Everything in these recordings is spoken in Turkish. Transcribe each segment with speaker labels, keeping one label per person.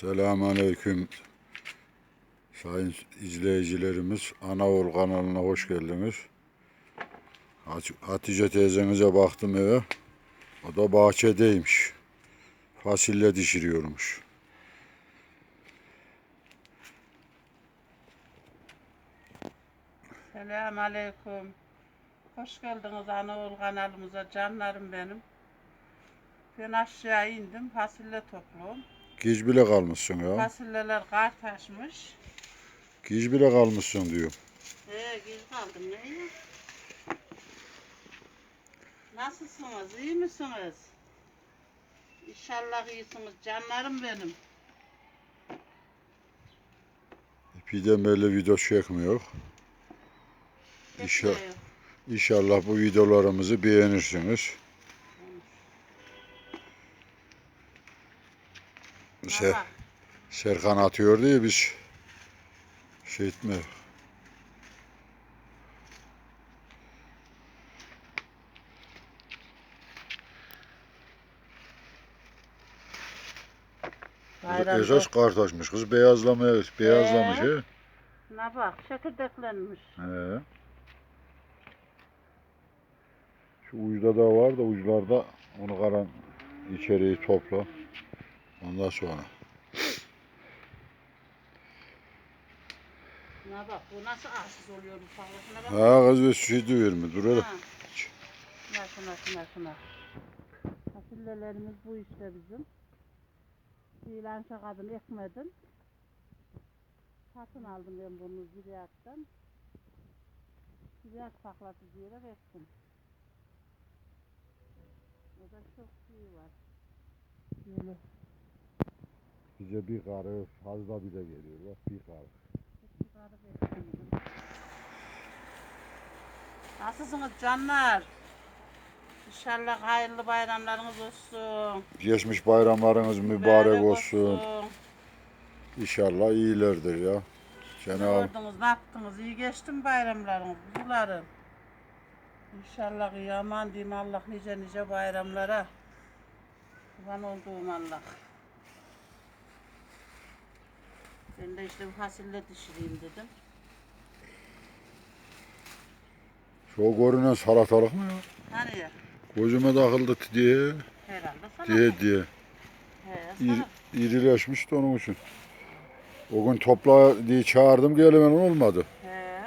Speaker 1: Selamünaleyküm sayın izleyicilerimiz. Anaol kanalına hoş geldiniz. Hat- Hatice teyzenize baktım eve. O da bahçedeymiş. Fasulye dişiriyormuş.
Speaker 2: Selamun Aleyküm. Hoş geldiniz Anaol kanalımıza canlarım benim. Ben aşağı indim fasulye topluyorum.
Speaker 1: Giz bile kalmışsın ya.
Speaker 2: Fasulyeler kar taşmış.
Speaker 1: Giz bile kalmışsın diyor.
Speaker 2: Ee, gir kaldım ne ya? Nasılsınız? iyi misiniz? İnşallah iyisiniz canlarım benim.
Speaker 1: İpiden böyle video çekmiyor. İnşallah, inşallah bu videolarımızı beğenirsiniz. Se-
Speaker 2: Baba,
Speaker 1: Serkan atıyor diye biz şey etme.
Speaker 2: bayramda-
Speaker 1: Esas kartaşmış kız beyazlamaya beyazlamış
Speaker 2: Ee?
Speaker 1: he.
Speaker 2: Ne bak çekirdeklenmiş.
Speaker 1: He. Şu ucda da var da uçlarda onu karan içeriği topla. Ondan sonra.
Speaker 2: Ne bak bu nasıl arsız oluyor bu fazlasına bak.
Speaker 1: Ha kız ve şey diyor mi? Dur hele.
Speaker 2: Ha. Şuna şuna şuna şuna. Fasulyelerimiz bu işte bizim. Fiilança kadın ekmedim. Satın aldım ben bunu ziraattan. Ziraat saklası diyerek ektim. O da çok iyi var. Böyle
Speaker 1: Bize bir karı fazla bile geliyor. Bak bir karı.
Speaker 2: ektim. Nasılsınız canlar? İnşallah hayırlı bayramlarınız olsun.
Speaker 1: Geçmiş bayramlarınız mübarek olsun. İnşallah iyilerdir ya.
Speaker 2: Ne
Speaker 1: Cenab-ı
Speaker 2: gördünüz, ne yaptınız? İyi geçti mi bayramlarınız, kuzularım? İnşallah iyi aman diyeyim Allah nice nice bayramlara. Kurban olduğum Allah. Ben de işte fasulye dişireyim dedim.
Speaker 1: şu görünen salatalık mı ya?
Speaker 2: Hani ya?
Speaker 1: Gözüme takıldı diye
Speaker 2: Herhalde sana.
Speaker 1: diye diye.
Speaker 2: He,
Speaker 1: İri,
Speaker 2: sana.
Speaker 1: irileşmiş de onun için. O gün topla diye çağırdım gelemen olmadı.
Speaker 2: He.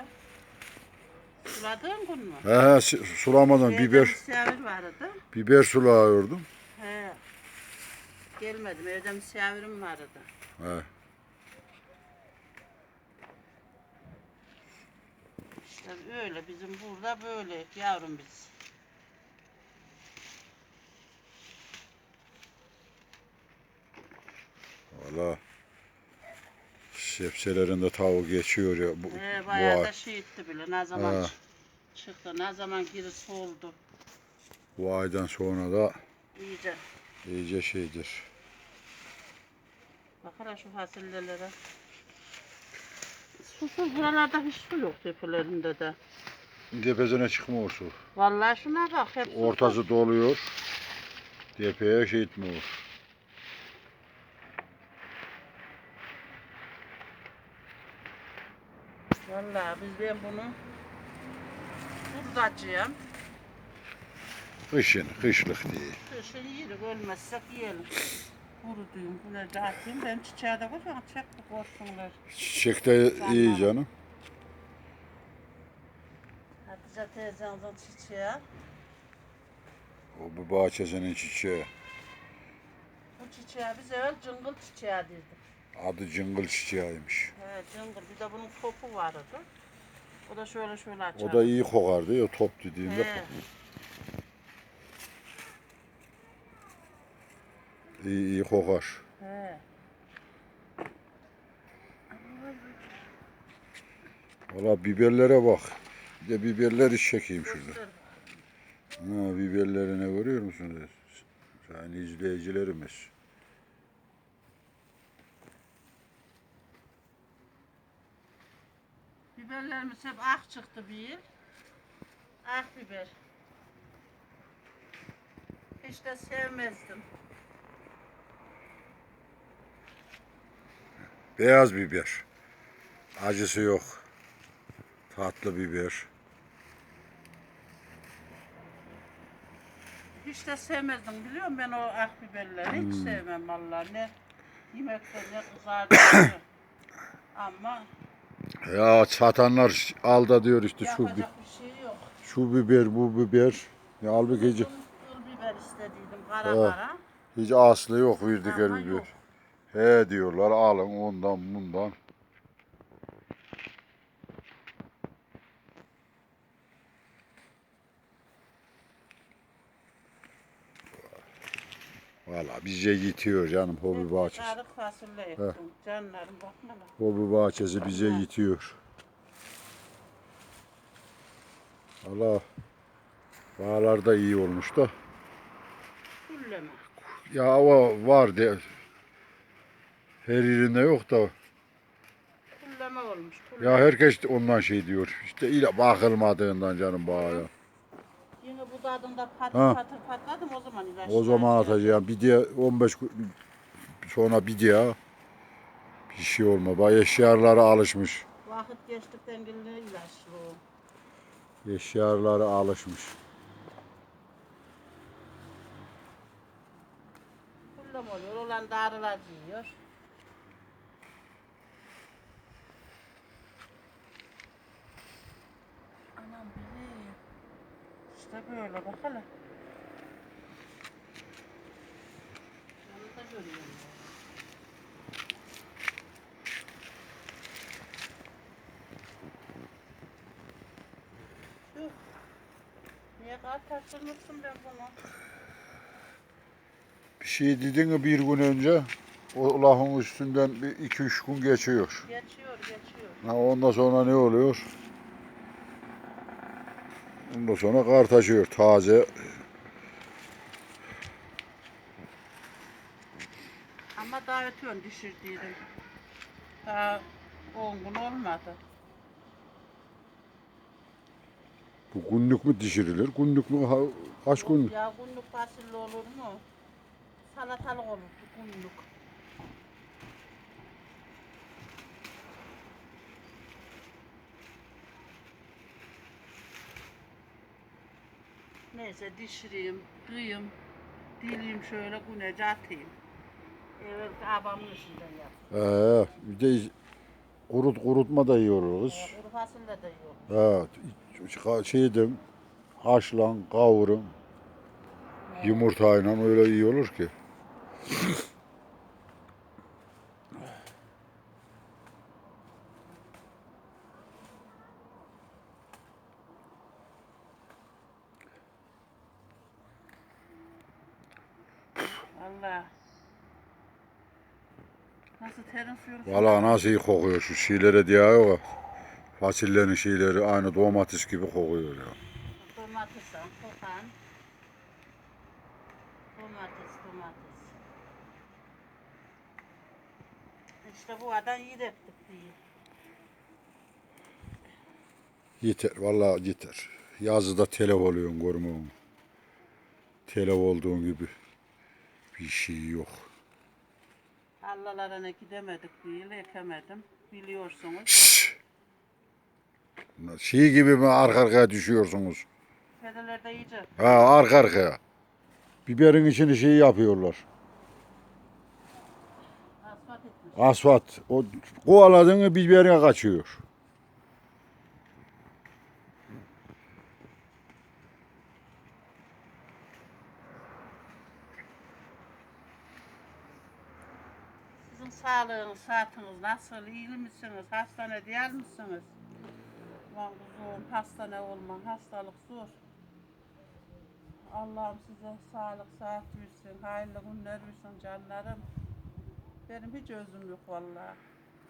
Speaker 2: Suladığın gün mü?
Speaker 1: He he si- sulamadan
Speaker 2: Evde
Speaker 1: biber
Speaker 2: misafir vardı.
Speaker 1: biber sulayıyordum.
Speaker 2: He. Gelmedim, evde misafirim vardı.
Speaker 1: He.
Speaker 2: İşte öyle bizim burada böyle yavrum biz.
Speaker 1: Valla sebzelerinde tavuk geçiyor ya bu,
Speaker 2: Ee,
Speaker 1: bu
Speaker 2: bayağı
Speaker 1: ay.
Speaker 2: da şey etti bile ne zaman
Speaker 1: Ha.
Speaker 2: çı- çıktı ne zaman geri soldu
Speaker 1: Bu aydan sonra da
Speaker 2: iyice.
Speaker 1: iyice şeydir.
Speaker 2: Bakara şu fasulyelere. Susuz buralarda hiç su yok tepelerinde de.
Speaker 1: Tepesine çıkmıyor su.
Speaker 2: Vallahi şuna bak hep susuz.
Speaker 1: Ortası doluyor. Tepeye şey etmiyor.
Speaker 2: Vallahi biz ben bunu buradacıyım.
Speaker 1: Kışın, kışlık diye.
Speaker 2: Kışın yiyelim ölmezsek yiyelim. Kuru düğüm bunu da atayım. Ben çiçeğe de koyacağım. Çek bu korsunlar.
Speaker 1: Çiçek de iyi canım.
Speaker 2: Hatice teyzemizin çiçeği.
Speaker 1: O bu bahçesinin çiçeği.
Speaker 2: Bu çiçeğe biz evvel cıngıl çiçeği dedik.
Speaker 1: Adı cıngıl çiçeğiymiş.
Speaker 2: He cıngıl. Bir de bunun topu vardı. O da şöyle şöyle açar.
Speaker 1: O da iyi kokardı ya top dediğimde.
Speaker 2: He.
Speaker 1: İyi, iyi kokar.
Speaker 2: He.
Speaker 1: Valla biberlere bak. Bir de biberleri çekeyim şurada. Ha, biberlerine görüyor musunuz? Sayın izleyicilerimiz.
Speaker 2: Biberlerimiz hep ak çıktı bir yıl. Ak biber. Hiç de sevmezdim.
Speaker 1: Beyaz biber. Acısı yok. Tatlı biber.
Speaker 2: Hiç de sevmezdim biliyor musun ben o akbiberleri hiç sevmem vallahi ne yemekte ne kızartı. Ama
Speaker 1: Ya satanlar al da diyor işte şu bi-
Speaker 2: yapacak bir şey yok.
Speaker 1: şu biber bu biber. Ya halbuki hiç,
Speaker 2: Kıl biber istediydim kara
Speaker 1: Evet.
Speaker 2: kara.
Speaker 1: hiç aslı yok verdikleri
Speaker 2: Ama
Speaker 1: biber.
Speaker 2: yok.
Speaker 1: He diyorlar alın ondan bundan. Valla bize yetiyor canım hobi bahçesi.
Speaker 2: Arık fasulye ektim. Canlarım bakma lan.
Speaker 1: Hobi bahçesi bize
Speaker 2: Evet.
Speaker 1: yetiyor. Valla bağlarda iyi olmuş da.
Speaker 2: Kulleme.
Speaker 1: Ya hava var de. Her yerinde yok da.
Speaker 2: Kulleme olmuş. Kulleme.
Speaker 1: Ya herkes ondan şey diyor. İşte ile bakılmadığından canım bağaya.
Speaker 2: Yine bu tadında patır
Speaker 1: Ha.
Speaker 2: patır patladım o zaman ilaç.
Speaker 1: O zaman atacağım. Bir diye 15 gün sonra bir diye bir şey olma. Bay eşyalara alışmış.
Speaker 2: Vakit geçtikten geldi ilaçlı o.
Speaker 1: Eşyalara alışmış.
Speaker 2: Kullem oluyor. Olan darılar yiyor. İşte böyle bak hele. Yuh. Niye kartaştırmışsın ben bunu?
Speaker 1: Bir şey dedin mi bir gün önce o lafın üstünden bir iki üç gün geçiyor.
Speaker 2: Geçiyor, geçiyor.
Speaker 1: Ha, ondan sonra ne oluyor? Ondan sonra kar taşıyor taze.
Speaker 2: Ama daha ötüyorsun düşürdüydüm. Daha 10 gün olmadı.
Speaker 1: Bu günlük mü dişirilir? Günlük mü? Ha, kaç gün?
Speaker 2: Ya günlük fasulye olur mu? Salatalık olur günlük. Neyse dişireyim, kıyım, dileyim şöyle günece atayım. Evet, abamın işinden yap.
Speaker 1: Ee, bir de kurut kurutma da kız.
Speaker 2: Kuru fasulye de yok.
Speaker 1: Evet. Şeyden haşlan, kavurun. Yumurtayla öyle iyi olur ki.
Speaker 2: Allah. Nasıl terin suyunu
Speaker 1: Valla nasıl iyi kokuyor şu şeylere diye yok. Fasulyenin şeyleri aynı domates gibi kokuyor ya.
Speaker 2: Domates, soğan. Domates, domates. İşte bu adam iyi diye.
Speaker 1: Yeter, vallahi yeter. Yazıda telef oluyorsun görmüyor Telef olduğun gibi bir şey yok.
Speaker 2: Allah'larına gidemedik diye ekemedim. Biliyorsunuz.
Speaker 1: Şey gibi mi arka arkaya düşüyorsunuz?
Speaker 2: Fedelerde iyice
Speaker 1: Ha arka arkaya. Biberin içini şey yapıyorlar.
Speaker 2: asfalt etmiş.
Speaker 1: Asfalt. O kovaladığını biberine kaçıyor.
Speaker 2: Sağlığınız, saatiniz nasıl? İyi misiniz? Hastane değil misiniz? Kuzum hastane olman, hastalık zor. Allah'ım size sağlık, saat versin, hayırlı günler versin canlarım. Benim hiç özüm yok vallahi.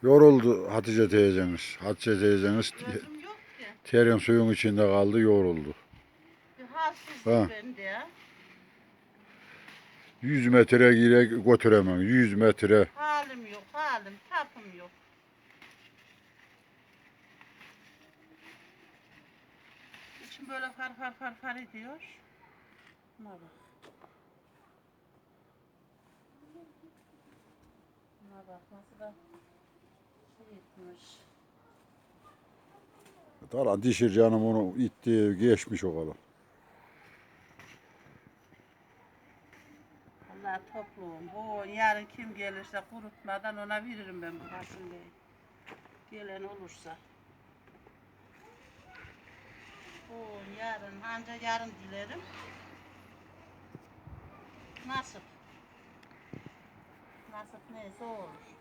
Speaker 1: Yoruldu Hatice teyzeniz. Hatice teyzeniz
Speaker 2: Özüm yok ki.
Speaker 1: terin suyun içinde kaldı yoruldu.
Speaker 2: Bir
Speaker 1: Ha.
Speaker 2: bende ya.
Speaker 1: 100 metre gire götüremem. 100 metre.
Speaker 2: Halim halim, tapım yok. İçim böyle far far far far ediyor. Buna bak. Buna bak nasıl da Gitmiş.
Speaker 1: Talan dişir canım onu itti geçmiş o kadar.
Speaker 2: Allah topluğum. Bu yarın kim gelirse kurutmadan ona veririm ben bu fasulyeyi. Gelen olursa. Bu yarın, anca yarın dilerim. Nasip. Nasip neyse o olur.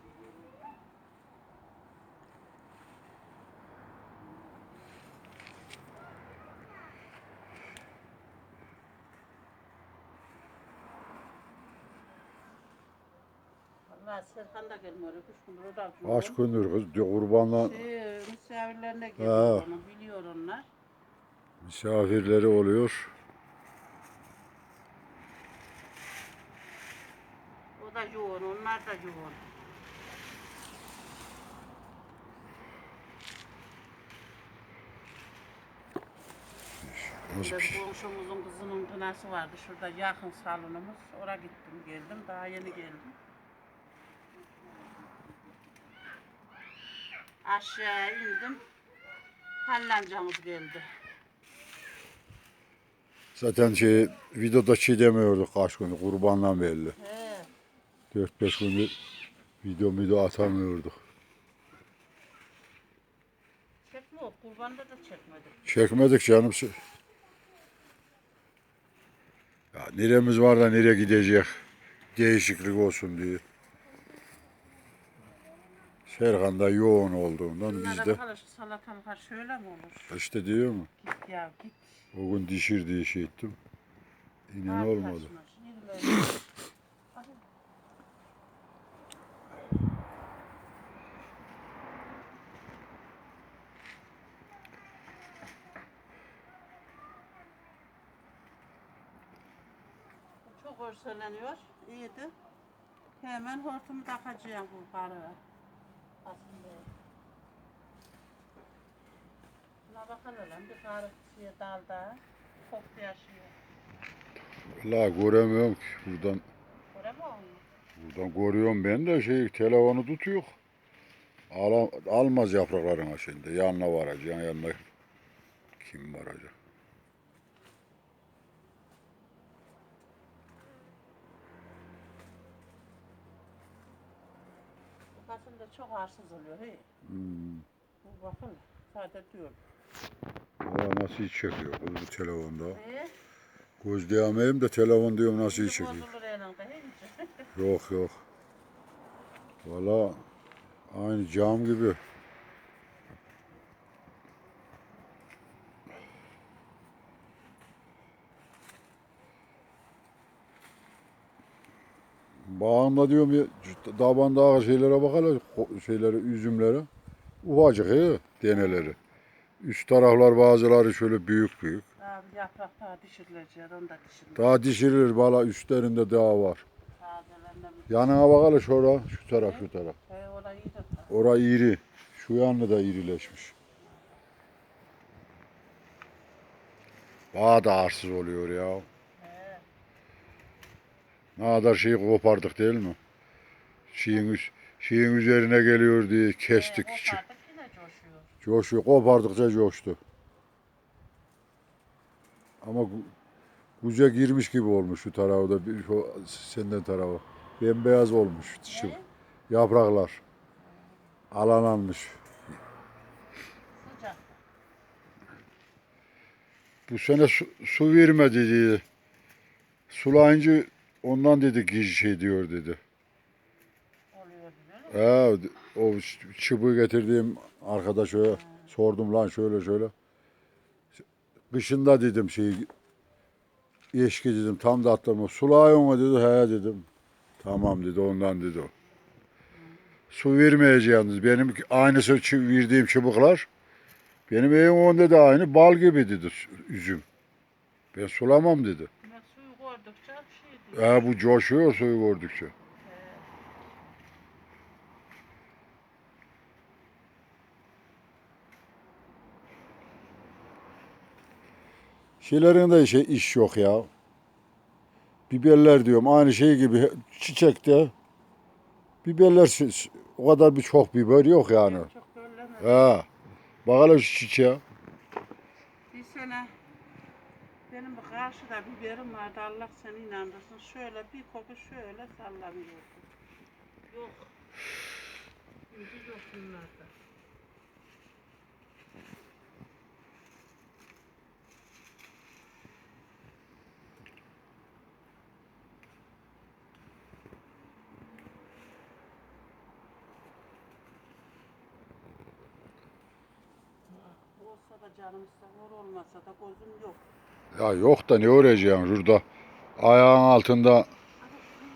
Speaker 2: Vallahi Serkan da gelmiyor. Üç gündür o da yok.
Speaker 1: Kaç gündür kız diyor, kurbanla
Speaker 2: Şey, misafirlerine geliyor
Speaker 1: Ha.
Speaker 2: onu, biliyor onlar.
Speaker 1: misafirleri oluyor.
Speaker 2: O da yoğun, onlar da yoğun.
Speaker 1: Nasıl bir şey?
Speaker 2: komşumuzun kızının kınası vardı. Şurada yakın salonumuz. Oraya gittim geldim. Daha yeni geldim. Aşağı indim. Hallancamız geldi.
Speaker 1: Zaten şey videoda şey demiyorduk kaç gündür kurbanla belli.
Speaker 2: He.
Speaker 1: 4-5 gündür video video atamıyorduk.
Speaker 2: Çekme o. Kurbanda da çekmedik.
Speaker 1: Çekmedik canım. Ya neremiz var da nereye gidecek? Değişiklik olsun diye. Serkan da yoğun olduğundan biz
Speaker 2: Bunlara
Speaker 1: de
Speaker 2: bakalım şu salatalıklar şöyle mi olur?
Speaker 1: işte diyor mu?
Speaker 2: Git ya git.
Speaker 1: O gün dişir diye şey ettim. İnan
Speaker 2: Ağır
Speaker 1: olmadı.
Speaker 2: taşmış, yürüme. Çok örseleniyor. İyiydi. Hemen hortumu takacağım bu paraya. Aslında. Şuna bakalım lan bir şeye dalda. Koktu yaşıyor.
Speaker 1: La göremiyorum ki buradan.
Speaker 2: Göremiyor musun?
Speaker 1: Buradan görüyorum ben de şey telefonu tutuyor. Ala, almaz yaprakların şimdi. Yanına varacaksın yanına. Kim varacak?
Speaker 2: Bu fasulye çok arsız oluyor. He.
Speaker 1: Hmm.
Speaker 2: Bakın sade diyorum.
Speaker 1: Valla nasıl hiç çekiyor kız bu telefonda.
Speaker 2: He?
Speaker 1: Gözleyemeyim de telefon diyorum nasıl
Speaker 2: Şimdi
Speaker 1: çekiyor.
Speaker 2: bozulur. He?
Speaker 1: Yok yok. Valla aynı cam gibi. Bağımda diyorum ya, şu tabanda şeylere bakalım, şeylere, üzümlere. Ufacık he, deneleri. Üst taraflar bazıları şöyle büyük büyük.
Speaker 2: Abi yaprak daha dişirilecek. Onu da dişirilir.
Speaker 1: Daha dişirilir bala üstlerinde daha var. Yanına bakalım şura, şu taraf şu taraf.
Speaker 2: He orayı
Speaker 1: iri. Şu yanlı da irileşmiş. Daha da arsız oluyor ya. Ne kadar şeyi kopardık değil mi? Şeyin, şeyin üzerine geliyor diye kestik.
Speaker 2: He,
Speaker 1: içi.
Speaker 2: kopardık yine coşuyor.
Speaker 1: Coşuyor. Kopardıkça coştu. Ama guze girmiş gibi olmuş şu tarafı da. bir- Şu senden tarafı. Bembeyaz olmuş. Şu
Speaker 2: Ne?
Speaker 1: yapraklar. Alananmış.
Speaker 2: Sıcak.
Speaker 1: Bu sene su, su vermedi dedi. Sulayınca ondan dedi ki şey diyor dedi. Ha, o ç- çubuğu getirdiğim arkadaşa sordum lan şöyle şöyle. Kışında dedim şey eşki dedim tam da atlama. Sulayın mı dedi he dedim. Tamam dedi ondan dedi o. Su vermeyeceğiniz benim aynısı verdiğim çubuklar benim evim onda da aynı bal gibi dedi üzüm. Ben sulamam dedi.
Speaker 2: Demek suyu koydukça şey diyor.
Speaker 1: Ha bu coşuyor suyu gördükçe. Şeylerin de şey iş yok ya. Biberler diyorum aynı şey gibi çiçekte. Biberler o kadar bir çok biber yok yani.
Speaker 2: Çok.
Speaker 1: Ha. Bak hele şu çiçeğe.
Speaker 2: Bir sene benim karşıda biberim vardı Allah seni inandırsın. Şöyle bir koku şöyle sallanıyordu. Yok. Şimdi yok bunlarda. Olsa da canım ister, olmasa da gözüm yok.
Speaker 1: Ya yok da ne uğraşacaksın şurada. Ayağın altında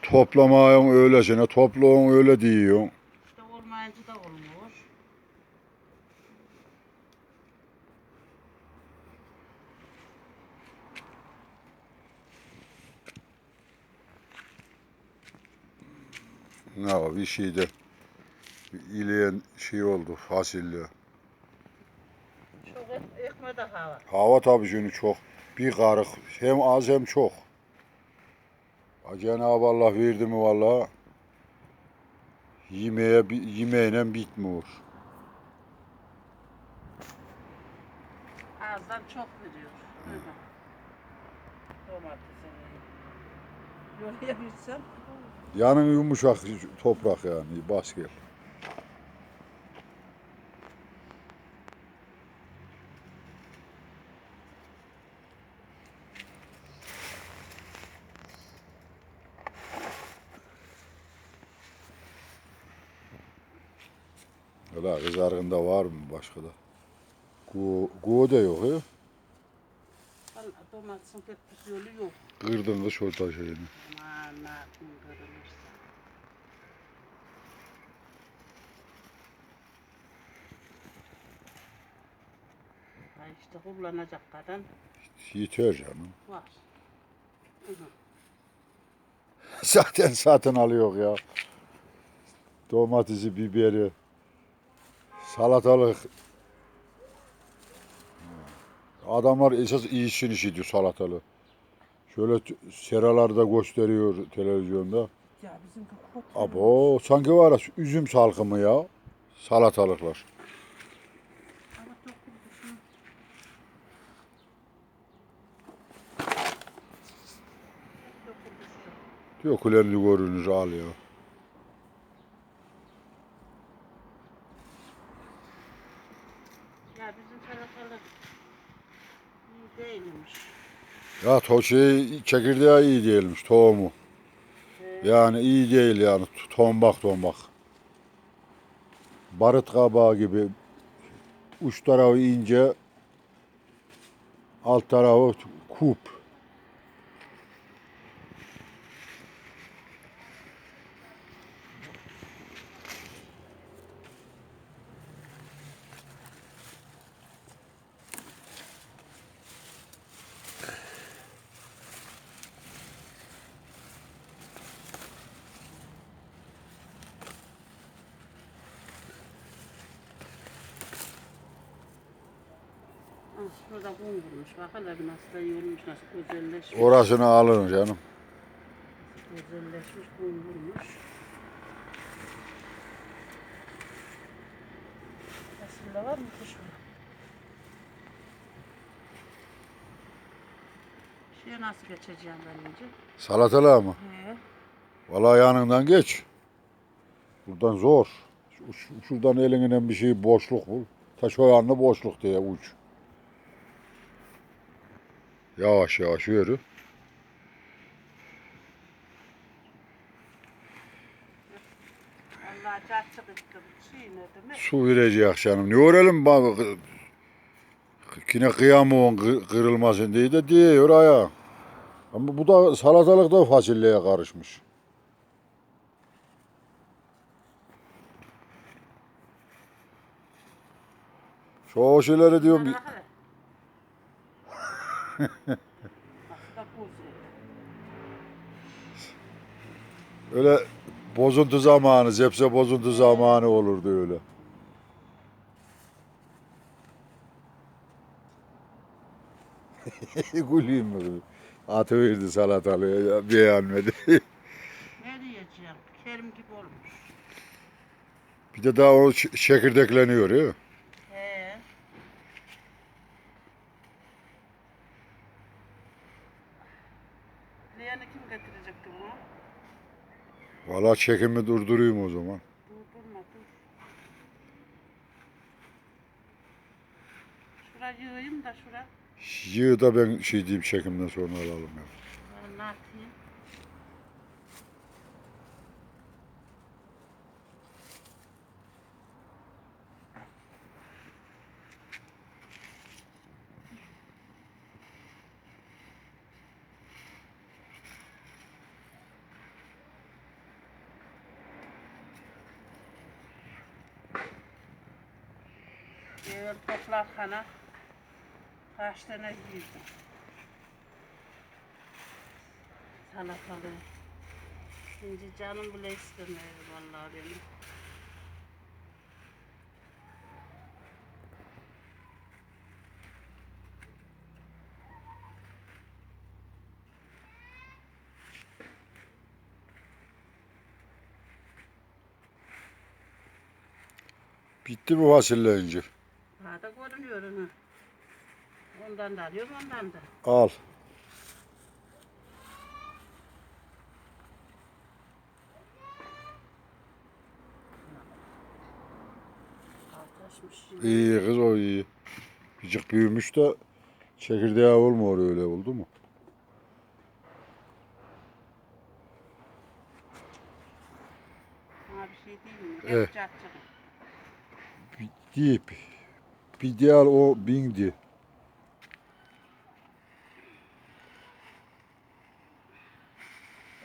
Speaker 1: toplamayın öylesine, topluğun öyle diyorsun.
Speaker 2: İşte olmayınca da olmuyor.
Speaker 1: Ne o bir şeyde bir ileyen şey oldu fasulye.
Speaker 2: Çok ek- ekme de hava.
Speaker 1: Hava tabii şimdi çok. Bir karık hem az hem çok. Cenab-ı Allah verdi mi valla yemeğe, yemeğine bitmiyor.
Speaker 2: Azdan çok veriyor. Öyle. Domatesi. Yolaya bilsem.
Speaker 1: Yanın yumuşak toprak yani bas gel. Öyle kızargında var mı başka da? Gu, gu da yok ya.
Speaker 2: Vallahi Domatesin pek bir yolu yok.
Speaker 1: Kırdın kış orta şeyini.
Speaker 2: Aman ne yapayım kırılırsa. Ha işte kullanacak kadar
Speaker 1: Yeter canım.
Speaker 2: var. Hı hı.
Speaker 1: Zaten satın alıyor ya. Domatesi, biberi, salatalık. Adamlar esas iyisini işi diyor salatalık. Şöyle seralarda gösteriyor televizyonda.
Speaker 2: Ya bizim.
Speaker 1: Abo sanki var ya üzüm salkımı ya. Salatalıklar. Diyor kulendi görünür al. Ya
Speaker 2: bizim salatalık iyi değilmiş.
Speaker 1: Ya to şey çekirdeği iyi değilmiş tohumu. Yani iyi değil yani tombak tombak. Barıt kabağı gibi uç tarafı ince alt tarafı kup.
Speaker 2: Şurada kum vurmuş. Bak hele bir nasıl da iyi olmuş, nasıl güzelleşmiş.
Speaker 1: Orasını alın canım.
Speaker 2: Güzelleşmiş, kum vurmuş. Fasulye var mı kuş mu? Şuraya nasıl geçeceğim ben önce?
Speaker 1: Salatalığa mı?
Speaker 2: He.
Speaker 1: Vallahi yanından geç. Buradan zor. Şu- şu- Şuradan elinden bir şey boşluk bul. Ta şu yanına boşluk diye uç. Yavaş yavaş yürü. Su verecek canım. Ne örelim bak. Yine kıyamığın kı- kırılmasın diye de diyor aya. Ama bu da salatalık da fasulyeye karışmış. Şu şeyleri diyorum.
Speaker 2: Bana bak hele. Nasıl da buz yedi.
Speaker 1: Öyle bozuntu zamanı, zepse bozuntu zamanı olurdu öyle. Güleyim mi? Atı verdi salatalığı beğenmedi.
Speaker 2: Ne diyeceğim? Kerim gibi olmuş.
Speaker 1: Bir de daha o çekirdekleniyor ya.
Speaker 2: He. Leğeni kim getirecekti bunu?
Speaker 1: Valla çekimi durdurayım o zaman.
Speaker 2: Durdurma dur. Şura yığayım da şura.
Speaker 1: Yığı da ben şey diyeyim çekimden sonra alalım ya.
Speaker 2: Ben ne yapayım? Evet toplarkana kaç tane girdim. Salatalığı. Şimdi canım bile istemiyor vallahi benim.
Speaker 1: Bitti mi fasilleyince?
Speaker 2: Daha da görünüyor onu. Ondan da alıyorum ondan da.
Speaker 1: Al. İyi kız o iyi. Küçük büyümüş de çekirdeği olmuyor öyle oldu mu?
Speaker 2: Bana bir şey değil mi?
Speaker 1: Evet.
Speaker 2: Hep cacık.
Speaker 1: Deyip bir diğer o bindi.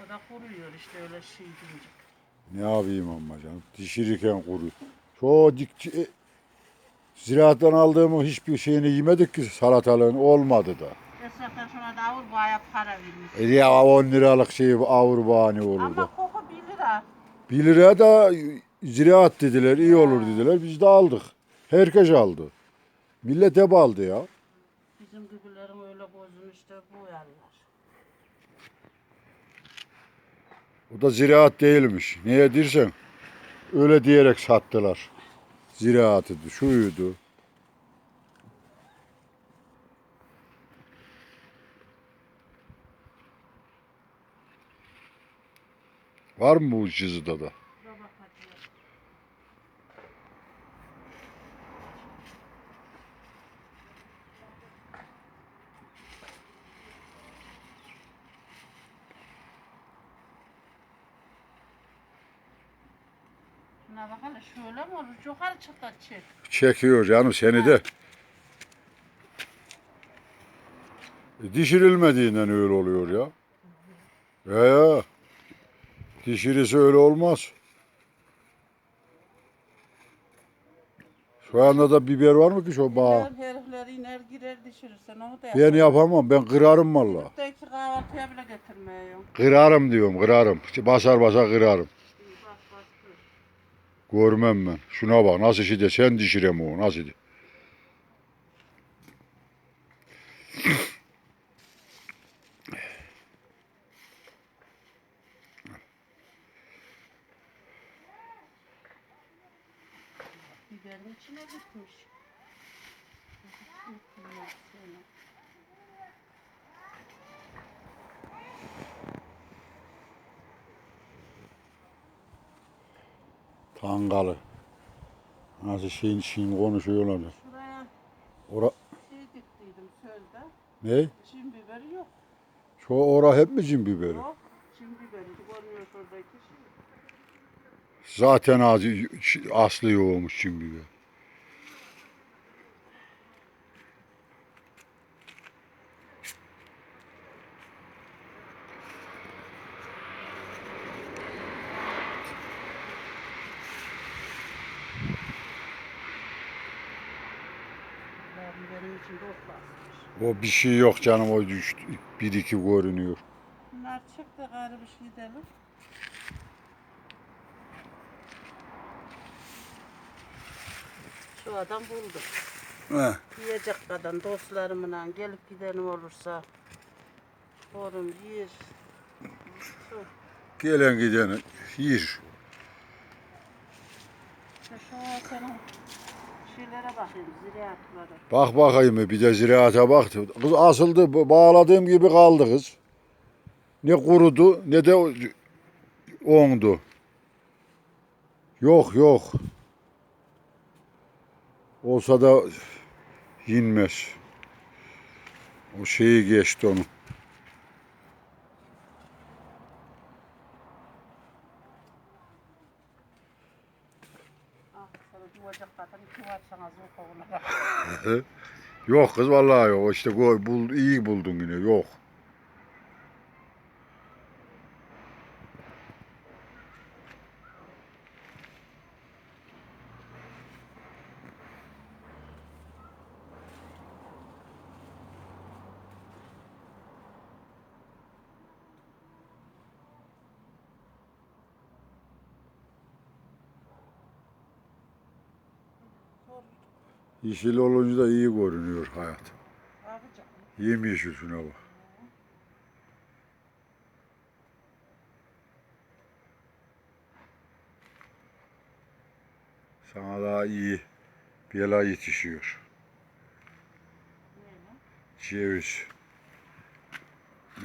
Speaker 2: O da kuruyor işte öyle şey deyince.
Speaker 1: Ne yapayım ama canım. Dişirirken kuru. Şu dik e, ziraattan aldığımın hiçbir şeyini yemedik ki salatalığın olmadı da.
Speaker 2: Esnaftan sonra da avur bayağı para vermiş.
Speaker 1: E ya 10 liralık şey avur bahane olur da.
Speaker 2: Ama koku 1 lira.
Speaker 1: 1 liraya da ziraat dediler, iyi olur dediler. Biz de aldık. Herkes aldı. Millet hep aldı ya.
Speaker 2: Bizim gibilerin öyle gözünü işte bu yerler.
Speaker 1: O da ziraat değilmiş. Niye dersen öyle diyerek sattılar. Ziraatıdı, şuydu. Var mı bu cızıda da?
Speaker 2: Şuna bak hadi. Şuna bak hele şöyle mi olur? Yukarı çık da çek.
Speaker 1: Çekiyor canım seni de. E, Dişirilmediğinden öyle oluyor ya. Ya ya. Dişirisi öyle olmaz. Şu anda da biber var mı ki şu bağ?
Speaker 2: Her herifler iner girer düşürürsen onu da
Speaker 1: Ben yapamam. Ben kırarım valla.
Speaker 2: İki kahvaltıya bile getirmiyorum.
Speaker 1: Kırarım diyorum kırarım. Basar basar kırarım. Görmem ben. Şuna bak nasıl de sen dişirem o nasıl Tangalı. Nasıl şeyin şeyin konuşuyorlar.
Speaker 2: Şuraya
Speaker 1: Ora
Speaker 2: şey diktiydim sözde.
Speaker 1: ne?
Speaker 2: Çin biberi yok.
Speaker 1: Şu ora hep mi cin biberi?
Speaker 2: Yok. Çin biberi görmüyor şuradaki şey.
Speaker 1: Zaten az aslı yoğumuş cin biber.
Speaker 2: Ya biberin içinde ot basmış.
Speaker 1: O bir şey yok canım o düştü. Bir iki görünüyor.
Speaker 2: Bunlar çıktı gayrı bir şey dedim. Şu adam buldu.
Speaker 1: Heh.
Speaker 2: Yiyecek kadar dostlarımla gelip gidelim olursa. Orum yer. Şu
Speaker 1: Gelen giden yer.
Speaker 2: İşte şu senin şeylere bakayım.
Speaker 1: Bak bakayım bir de ziraata bak. Kız asıldı ba- bağladığım gibi kaldı kız. Ne kurudu ne de ondu. Yok yok. Olsa da yenmez. O şeyi geçti onu.
Speaker 2: Ah, sana duvacak zaten iki var sana zor kovuna.
Speaker 1: Yok kız vallahi yok. İşte bu bul, iyi buldun yine. Yok.
Speaker 2: Zor.
Speaker 1: Yeşil olunca da iyi görünüyor hayat. Yemyeşil şuna bak. Sana daha iyi bela yetişiyor. Ceviz.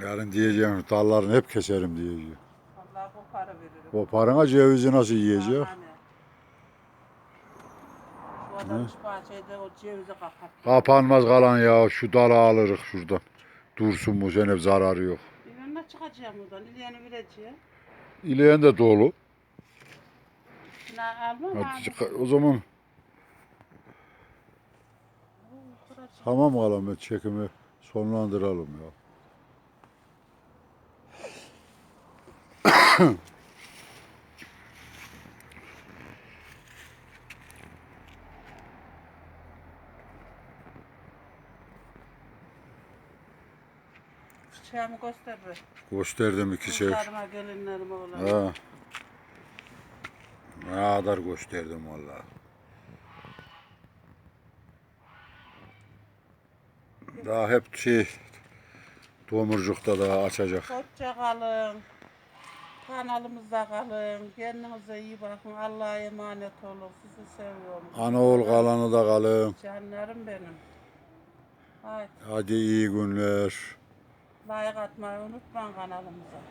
Speaker 1: Yarın diyeceğim dallarını hep keserim diyeceğim.
Speaker 2: Vallahi kopara veririm.
Speaker 1: O parana cevizi nasıl yiyecek?
Speaker 2: Bahçede o cevizi.
Speaker 1: Kapanmaz kalan ya şu dalı alırız şuradan. Dursun bu sene zararı yok.
Speaker 2: Ne çıkacağım buradan? İlyanı vereceğim.
Speaker 1: İleyen de dolu.
Speaker 2: Ne almam
Speaker 1: Hadi
Speaker 2: abi.
Speaker 1: çık- O zaman tamam kalan çekimi sonlandıralım ya.
Speaker 2: Çiçeğimi göster be.
Speaker 1: Gösterdim iki şey.
Speaker 2: Kızlarıma, gelinlerime olan.
Speaker 1: Ha. Ne kadar gösterdim vallahi. Daha hep şey domurcukta daha açacak.
Speaker 2: Hoşça kalın. Kanalımızda kalın. Kendinize iyi bakın. Allah'a emanet olun. Sizi seviyorum.
Speaker 1: Anaoğul kalanı da kalın.
Speaker 2: Canlarım benim. Haydi
Speaker 1: Hadi iyi günler.
Speaker 2: Like atmayı unutmayın kanalımıza.